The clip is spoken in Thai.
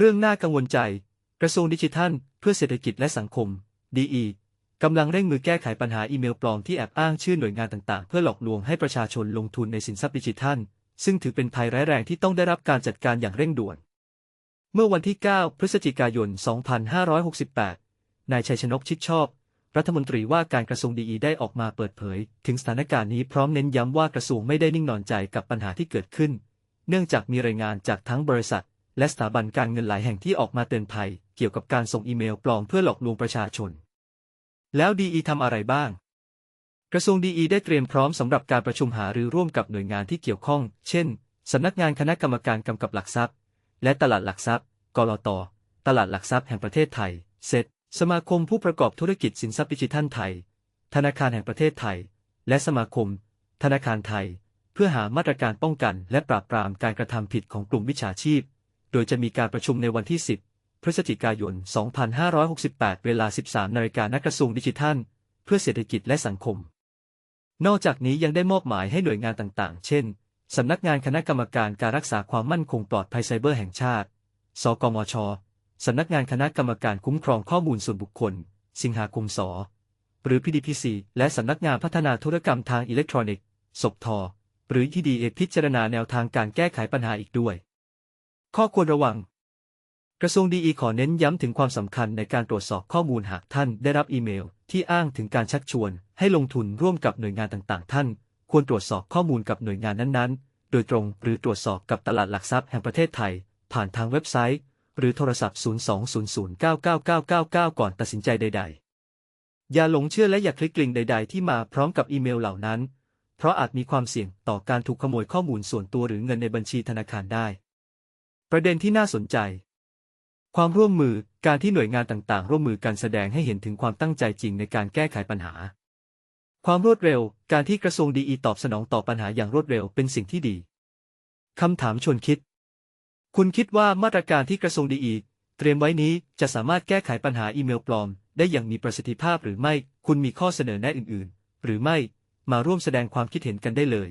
เรื่องน่ากังวลใจ กระทรวงดิจิทัล เพื่อเศรษฐกิจและสังคม DE กำลังเร่งมือแก้ไขปัญหาอีเมลปลอมที่แอบอ้างชื่อหน่วยงานต่างๆ เพื่อหลอกลวงให้ประชาชนลงทุนในสินทรัพย์ดิจิทัล ซึ่งถือเป็นภัยร้ายแรงที่ต้องได้รับการจัดการอย่างเร่งด่วน เมื่อวันที่ 9 พฤศจิกายน 2568 นายชัยชนกชิดชอบ รัฐมนตรีว่าการกระทรวงดีได้ออกมาเปิดเผย ถึงสถานการณ์นี้พร้อมเน้นย้ำว่ากระทรวงไม่ได้นิ่งนอนใจกับปัญหาที่เกิดขึ้น เนื่องจากมีรายงานจากทั้งบริษัท และสถาบันการเงินหลายแห่งที่ออกมาเตือนภัย เกี่ยวกับการส่งอีเมลปลอมเพื่อหลอกลวงประชาชน แล้วดีทำอะไรบ้าง กระทรวงดีได้เตรียมพร้อมสำหรับการประชุมหารือร่วมกับหน่วยงานที่เกี่ยวข้อง เช่นสำนักงานคณะกรรมการกำกับหลักทรัพย์ และตลาดหลักทรัพย์ กลต ตลาดหลักทรัพย์แห่งประเทศไทย เซตสมาคมผู้ประกอบธุรกิจสินทรัพย์ดิจิทัลไทย ธนาคารแห่งประเทศไทย และสมาคม ธนาคารไทย เพื่อหามาตรการป้องกัน และปราบปรามการกระทำผิดของกลุ่มวิชาชีพ โดยจะมีการประชุมในวันที่ 10 พฤศจิกายน 2568 เวลา 13 นาฬิกาณกระทรวงดิจิทัล เพื่อเศรษฐกิจและสังคม นอกจากนี้ยังได้มอบหมายให้หน่วยงานต่างๆ เช่น สำนักงานคณะกรรมการการรักษาความมั่นคงปลอดภัยไซเบอร์แห่งชาติ สกมช สำนักงานคณะกรรมการคุ้มครองข้อมูลส่วนบุคคล สิงหาคมสหรือ PDPC และสำนักงานพัฒนาธุรกรรมทางอิเล็กทรอนิกส์ศพทหรือ TDA พิจารณาแนวทางการแก้ไขปัญหาอีกด้วย ข้อควรระวัง กระทรวงดีอีขอเน้นย้ำถึงความสำคัญในการตรวจสอบข้อมูลหากท่านได้รับอีเมล ที่อ้างถึงการชักชวน ให้ลงทุนร่วมกับหน่วยงานต่างๆ ท่าน ควรตรวจสอบข้อมูลกับหน่วยงานนั้นๆ โดยตรงหรือตรวจสอบกับตลาดหลักทรัพย์แห่งประเทศไทย ผ่านทางเว็บไซต์ หรือโทรศัพท์ 020099999 ก่อนตัดสินใจใด ๆ อย่าหลงเชื่อและอย่าคลิกลิงก์ใด ๆ ที่มาพร้อมกับอีเมลเหล่านั้น เพราะอาจมีความเสี่ยงต่อการถูกขโมยข้อมูลส่วนตัวหรือเงินในบัญชีธนาคารได้ ประเด็นที่น่าสนใจ ความร่วมมือการที่หน่วยงานต่างๆ ร่วมมือกันแสดงให้เห็นถึงความตั้งใจจริงในการแก้ไขปัญหา ความรวดเร็ว การที่กระทรวงดีตอบสนองต่อปัญหาอย่างรวดเร็วเป็นสิ่งที่ดีคำถามชวนคิด คุณคิดว่ามาตรการที่กระทรวงดีเตรียมไว้นี้จะสามารถแก้ไขปัญหาอีเมลปลอม ได้อย่างมีประสิทธิภาพหรือไม่ คุณมีข้อเสนอแนะอื่น ๆ หรือไม่ มาร่วมแสดงความคิดเห็นกันได้เลย